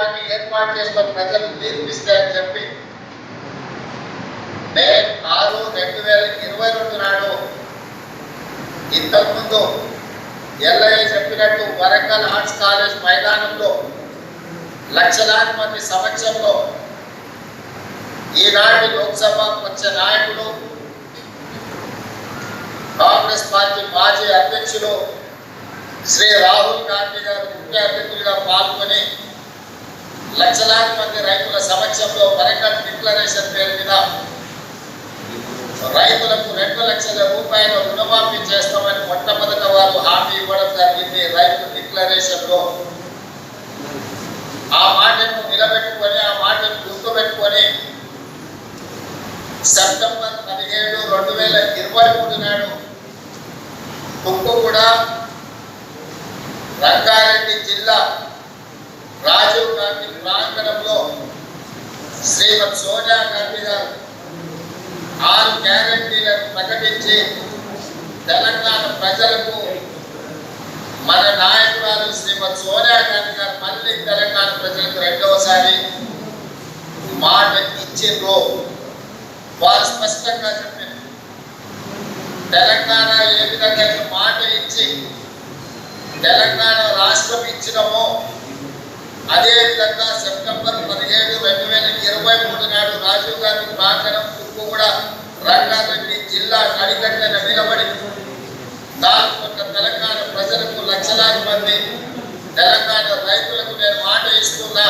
ప్రభుత్వాన్ని ఏర్పాటు చేసుకుని ప్రజలు తీర్పిస్తే అని చెప్పి మే ఆరు రెండు వేల ఇరవై రెండు నాడు ఇంతకుముందు ఎల్ఐఏ చెప్పినట్టు వరంగల్ ఆర్ట్స్ కాలేజ్ మైదానంలో లక్షలాది మంది సమక్షంలో ఈనాటి లోక్సభ పక్ష నాయకులు కాంగ్రెస్ పార్టీ మాజీ అధ్యక్షులు శ్రీ రాహుల్ గాంధీ గారు ముఖ్య అతిథులుగా పాల్గొని లక్షలాది మంది రైతుల సమక్షంలో వరంగల్ డిక్లరేషన్ పేరు మీద రైతులకు రెండు లక్షల రూపాయల రుణమాఫీ చేస్తామని మొట్టమొదట వారు హామీ ఇవ్వడం జరిగింది. రైతు డిక్లరేషన్లో ఆ మాటను నిలబెట్టుకొని ఆ మాటను గుర్తుపెట్టుకొని సెప్టెంబర్ పదిహేడు రెండు వేల ఇరవై మూడు నాడు కుక్కు కూడా రంగారెడ్డి జిల్లా రాజీవ్ గాంధీ ప్రాంగణంలో శ్రీమతి సోనియా గాంధీ గారు ఆరు గ్యారంటీలను ప్రకటించి తెలంగాణ ప్రజలకు మన నాయకురాలు శ్రీమతి సోనియా గాంధీ గారు మళ్ళీ తెలంగాణ ప్రజలకు రెండవసారి మాట ఇచ్చిండ్రు. వారు స్పష్టంగా చెప్పారు. తెలంగాణ ఏ విధంగా మాట ఇచ్చి తెలంగాణ రాష్ట్రం ఇచ్చినమో అదే విధంగా సెప్టెంబర్ పదిహేడు రెండు వేల ఇరవై మూడు నాడు రాజీవ్ గాంధీ ప్రాంగణం తుక్కు కూడా రంగారెడ్డి జిల్లా నడిగడ్డన నిలబడి నాలుగు తెలంగాణ ప్రజలకు లక్షలాది మంది తెలంగాణ రైతులకు నేను మాట ఇస్తున్నా.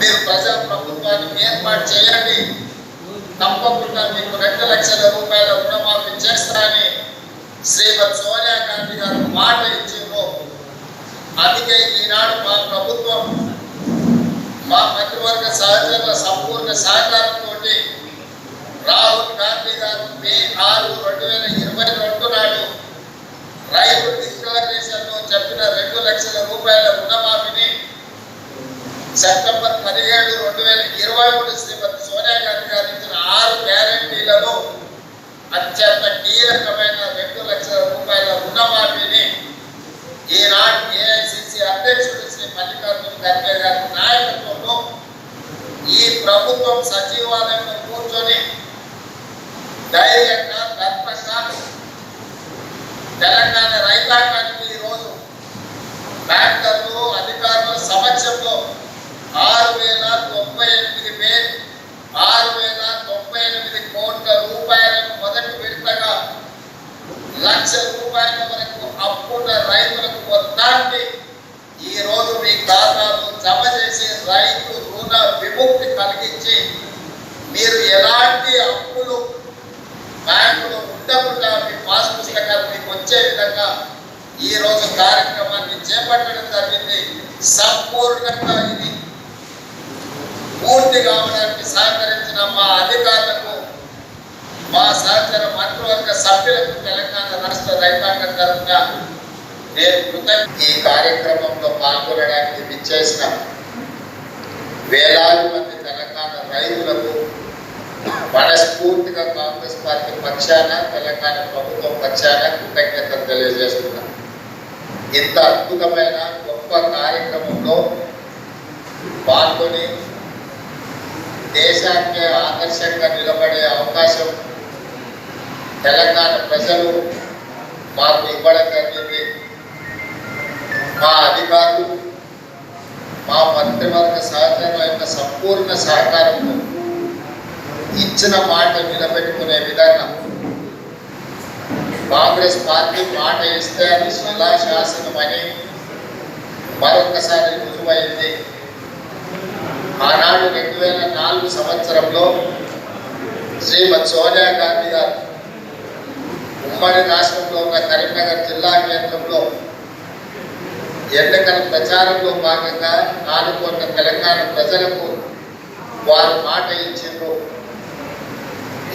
మీరు ప్రజా ప్రభుత్వాన్ని ఏర్పాటు చేయండి. తప్పకుండా మీకు రెండు లక్షల రూపాయల రుణమాఫీ చేస్తానని శ్రీమతి సోనియా గాంధీ గారు మాట ఇచ్చిండ్రు అందుకే ఈనాడు మా ప్రభుత్వం మా మంత్రివర్గ సహచరుల సంపూర్ణ సహకారంతో రాహుల్ గాంధీ గారు మే ఆరు రెండు వేల ఇరవై రెండు నాడు రైతు డిక్లరేషన్ చెప్పిన రెండు లక్షల రూపాయల రుణమాఫీని సెప్టెంబర్ పదిహేడు రెండు వేల ఇరవై మూడు శ్రీమతి సోనియా గాంధీ గారు ఇచ్చిన ఆరు గ్యారంటీలలో అత్యంత కీలకమైన రెండు లక్షల రూపాయల రుణమాఫీని ఈనాటి ఏఐసిసి అధ్యక్షుడు శ్రీ మల్లికార్జున ఖర్గే గారి నాయకత్వంలో ఈ ప్రభుత్వం సచివాలయంలో కూర్చొని ధైర్యంగా దర్పంగా తెలంగాణ రైతాంగానికి ఈరోజు బ్యాంకర్లు అధికారుల సమక్షంలో ఆరు వేల తొంభై ఎనిమిది మే ఆరు వేల తొంభై ఎనిమిది కోట్ల రూపాయలను మొదటి విడతగా లక్ష రూపాయల వరకు రైతులకు మొత్తాన్ని ఈ రోజు మీ ఖాతాలో జమ చేసి రైతు రుణ విముక్తి కలిగించి మీరు ఎలాంటి అప్పులు బ్యాంకులో ఉండకుండా మీ పాస్ పుస్తకాలు మీకు వచ్చే విధంగా ఈ రోజు కార్యక్రమాన్ని చేపట్టడం జరిగింది. సంపూర్ణంగా ఇది పూర్తి కావడానికి సహకరించిన మా అధికారులకు మా సహచర మంత్రివర్గ సభ్యులకు తెలంగాణ రాష్ట్ర రైతాంగం తరఫున నేను కృతజ్ఞ ఈ కార్యక్రమంలో పాల్గొనడానికి విచ్చేసిన వేలాది మంది తెలంగాణ రైతులకు మనస్ఫూర్తిగా కాంగ్రెస్ పార్టీ పక్షాన తెలంగాణ ప్రభుత్వం పక్షాన కృతజ్ఞతలు తెలియజేస్తున్నాను ఇంత అద్భుతమైన గొప్ప కార్యక్రమంలో పాల్గొని దేశానికి ఆదర్శంగా నిలబడే అవకాశం తెలంగాణ ప్రజలు మాకు ఇవ్వడం జరిగింది మా అధికారులు మా మంత్రివర్గ సహచరుల యొక్క సంపూర్ణ సహకారంతో ఇచ్చిన మాట నిలబెట్టుకునే విధంగా కాంగ్రెస్ పార్టీ మాట ఇస్తే అది శిలాశాసనం అని మరొకసారి రుజువైంది. ఆనాడు రెండు వేల నాలుగు సంవత్సరంలో శ్రీమతి సోనియా గాంధీ గారు ఉమ్మడి రాష్ట్రంలో ఉన్న కరీంనగర్ జిల్లా కేంద్రంలో ఎన్నికల ప్రచారంలో భాగంగా ఆనుకున్న తెలంగాణ ప్రజలకు వారు మాట ఇచ్చిండ్రు.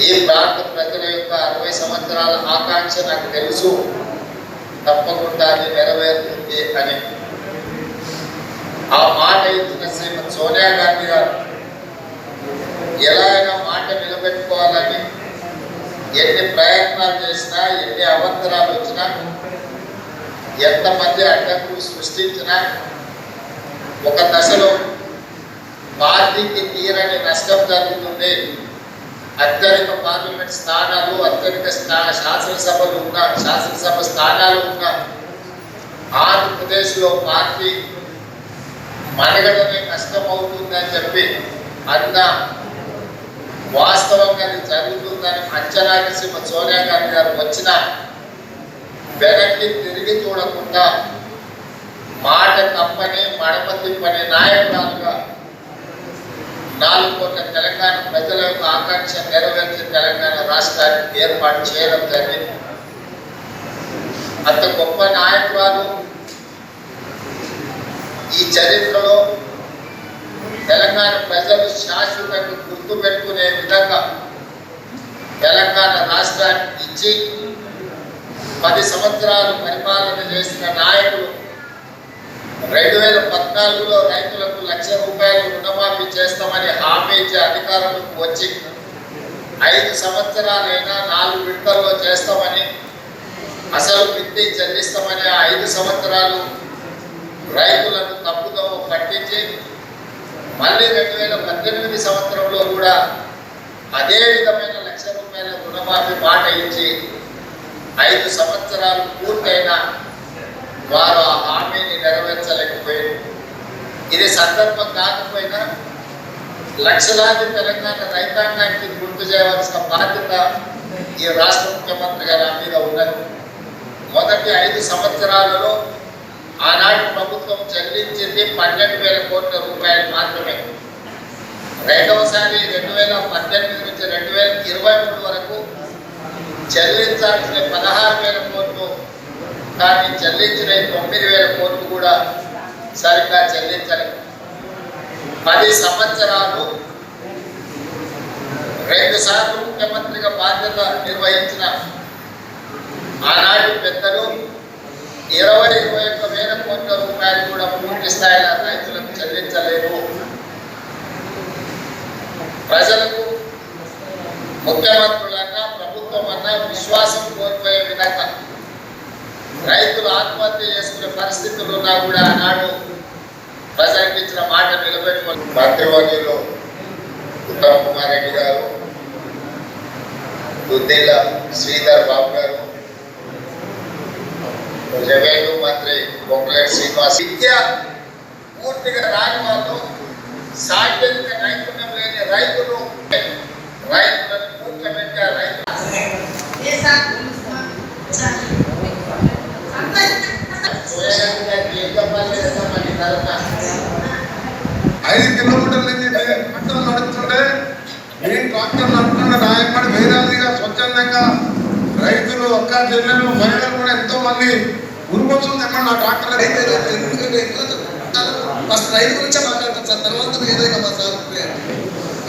ఈ ప్రాంత ప్రజల యొక్క అరవై సంవత్సరాల ఆకాంక్ష నాకు తెలుసు. తప్పకుండా అది నెరవేరుతుంది అని. ఆ మాట ఇచ్చిన శ్రీమతి సోనియా గాంధీ గారు ఎలా అయినా మాట నిలబెట్టుకోవాలని ఎన్ని ప్రయత్నాలు చేసినా ఎన్ని అవంతరాలు వచ్చినా ఎంతమంది అడ్డంకులు సృష్టించినా ఒక దశలో పార్టీకి తీరని నష్టం జరుగుతుంది. అత్యధిక పార్లమెంట్ స్థానాలు అత్యధిక స్థా శాసనసభలు ఉన్న శాసనసభ స్థానాలు ఉన్న ఆంధ్రప్రదేశ్లో పార్టీ మనగడనే కష్టమవుతుందని చెప్పి అన్న వాస్తవంగా అది జరుగుతుందని అంచనా వేసి మా సోనియా గాంధీ గారు వచ్చిన వెనక్కి తిరిగి చూడకుండా మాట తప్పని మడప తిప్పని నాయకురాలుగా నాలుగు కోట్ల తెలంగాణ ప్రజల యొక్క ఆకాంక్ష నెరవేర్చి తెలంగాణ రాష్ట్రానికి ఏర్పాటు చేయడం జరిగింది. అంత గొప్ప నాయకురాలు ఈ చరిత్రలో తెలంగాణ ప్రజలు శాశ్వతంగా గుర్తుపెట్టుకునే విధంగా తెలంగాణ రాష్ట్రానికి ఇచ్చి పది సంవత్సరాలు పరిపాలన చేసిన నాయకులు రెండు వేల పద్నాలుగులో రైతులకు లక్ష రూపాయలు రుణమాఫీ చేస్తామని హామీ ఇచ్చే అధికారులకు వచ్చి ఐదు సంవత్సరాలైనా నాలుగు విడతల్లో చేస్తామని అసలు విత్తి చెల్లిస్తామని ఆ ఐదు సంవత్సరాలు రైతులను తప్పుదో పట్టించి మళ్ళీ రెండు వేల పద్దెనిమిది సంవత్సరంలో కూడా అదే విధమైన లక్ష రూపాయల రుణమాఫీ మాట ఇచ్చి ఐదు సంవత్సరాలు పూర్తయినా వారు ఆ హామీని నెరవేర్చలేకపోయారు. ఇది సందర్భం కాకపోయినా లక్షలాది తెలంగాణ రైతాంగానికి గుర్తు చేయవలసిన బాధ్యత ఈ రాష్ట్ర ముఖ్యమంత్రి గారి మీద ఉన్నది. మొదటి ఐదు సంవత్సరాలలో ఆనాటి ప్రభుత్వం చెల్లించింది పన్నెండు వేల కోట్ల రూపాయలు మాత్రమే. రెండవసారి రెండు వేల పద్దెనిమిది నుంచి రెండు వేల ఇరవై మూడు వరకు చెల్లించాల్సిన పదహారు వేల కోట్లు కానీ చెల్లించిన తొమ్మిది వేల కోట్లు కూడా సరిగ్గా చెల్లించలేదు. పది సంవత్సరాలు రెండు సార్లు ముఖ్యమంత్రిగా బాధ్యత నిర్వహించిన ఆనాటి పెద్దలు ఇరవై ఇరవై ఒక్క వేల కోట్ల రూపాయలు కూడా పూర్తి స్థాయిలో రైతులకు చెల్లించలేదు. ప్రజలకు ముఖ్యమంత్రులన్నా ప్రభుత్వం అన్నా విశ్వాసం కోల్పోయే విధంగా రైతులు ఆత్మహత్య చేసుకునే పరిస్థితులు ఉన్నా కూడా ఆనాడు ప్రజలకు ఇచ్చిన మాట నిలబెట్టుకోవాలి. మంత్రివర్యులు ఉత్తమ్ కుమార్ రెడ్డి గారు దుద్దిల్ల శ్రీధర్ బాబు గారు రెవెన్యూ మంత్రి బొమ్మలేటి శ్రీనివాస్ విద్య పూర్తిగా రాని మాత్రం సాంకేతిక రైతులు రైతులను కూర్చోబెట్టి రైతులు ఐదు కిలోమీటర్ల నుంచి ట్రాక్టర్ నడుపుతుంటే ఈ ట్రాక్టర్ నడుపుతున్న నాయకుడు వేదాదిగా స్వచ్ఛందంగా రైతులు ఒక్క చెల్లెలు మహిళలు కూడా ఎంతో మంది ఉరుమొచ్చుంది ఎక్కడ నా ట్రాక్టర్ అయితే ఎందుకంటే ఫస్ట్ రైతు గురించే మాట్లాడతాను సార్. తర్వాత ఏదైనా మా సార్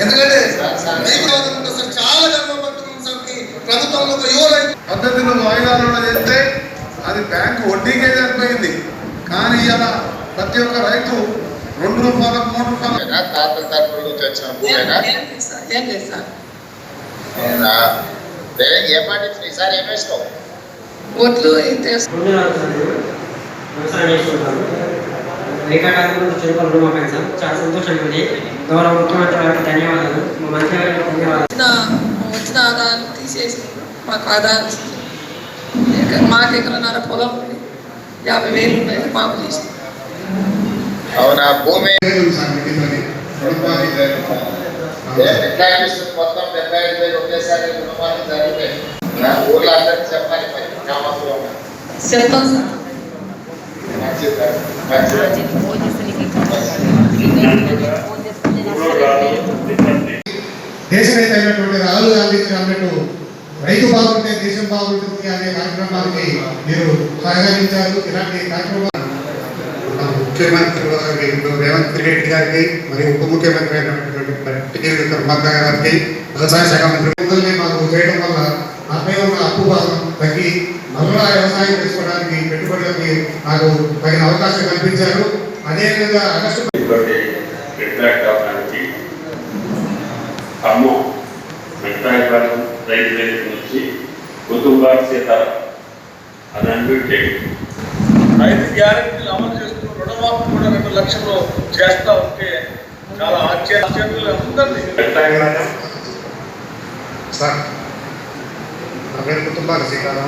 ఎందుకంటే సార్ చాలా గర్వపడుతున్నాం సార్ మీ ప్రభుత్వంలో ఒక యువ రైతు పద్ధతిలో వాయిదాలలో చేస్తే అది బ్యాంకు వడ్డీకే సరిపోయింది. కానీ ఇలా ప్రతి ఒక్క రైతు రెండు రూపాయలు మూడు రూపాయలు ఏనా? తాత తరపులు తెచ్చిన భూమేనా ఏం ఈసారి ముందు వ్యవసాయం గురించి చెరుకులు రుణమాపాను సార్ చాలా సంతోషంగా ఉంది గౌరవ ముఖ్యమంత్రి గారికి ధన్యవాదాలు. మా మంత్రి గారికి ధన్యవాదాలు. వచ్చిన వచ్చిన ఆదాయాన్ని తీసేసి మాకు ఆదాయం మాకు ఎకరన్నర పొలం ఉంది. యాభై వేలు ఉన్నాయి మాకు తీసి అవునా? భూమి మొత్తం డెబ్బై ఐదు వేలు ఒకేసారి రుణమాఫీ జరిగితే? నా ఊర్లో అందరికి చెప్పాలి మరి. గ్రామంలో చెప్తాం సార్. మంచిది అయినటువంటి రాహుల్ గాంధీ అన్నట్టు రైతు బాగుంటే దేశం బాగుంటుంది అనే కార్యక్రమానికి మీరు సహకరించారు. ఇలాంటి కార్యక్రమాలు ముఖ్యమంత్రి రేవంత్ రెడ్డి గారికి మరియు ఉప ముఖ్యమంత్రి అయినటువంటి పట్టికేరు విక్రమార్క గారికి వ్యవసాయ శాఖ మంత్రి మాకు చేయడం వల్ల నాపై అప్పు భాగం తగ్గి మరలా వ్యవసాయం చేసుకోవడానికి పెట్టుబడులకి నాకు తగిన అవకాశం కల్పించారు. అదేవిధంగా ఆగస్టు ఖమ్మం మెట్రాయపాలెం రైతు నుంచి సీతారాం అది ఐదు గ్యారెంటీలు అమలు చేస్తూ రుణమాఫీ కూడా రెండు లక్షలు చేస్తా ఉంటే చాలా ఆశ్చర్య అందరినీ వ్యవసాయం సార్ నా పేరు కుటుంబాల శ్రీకారం.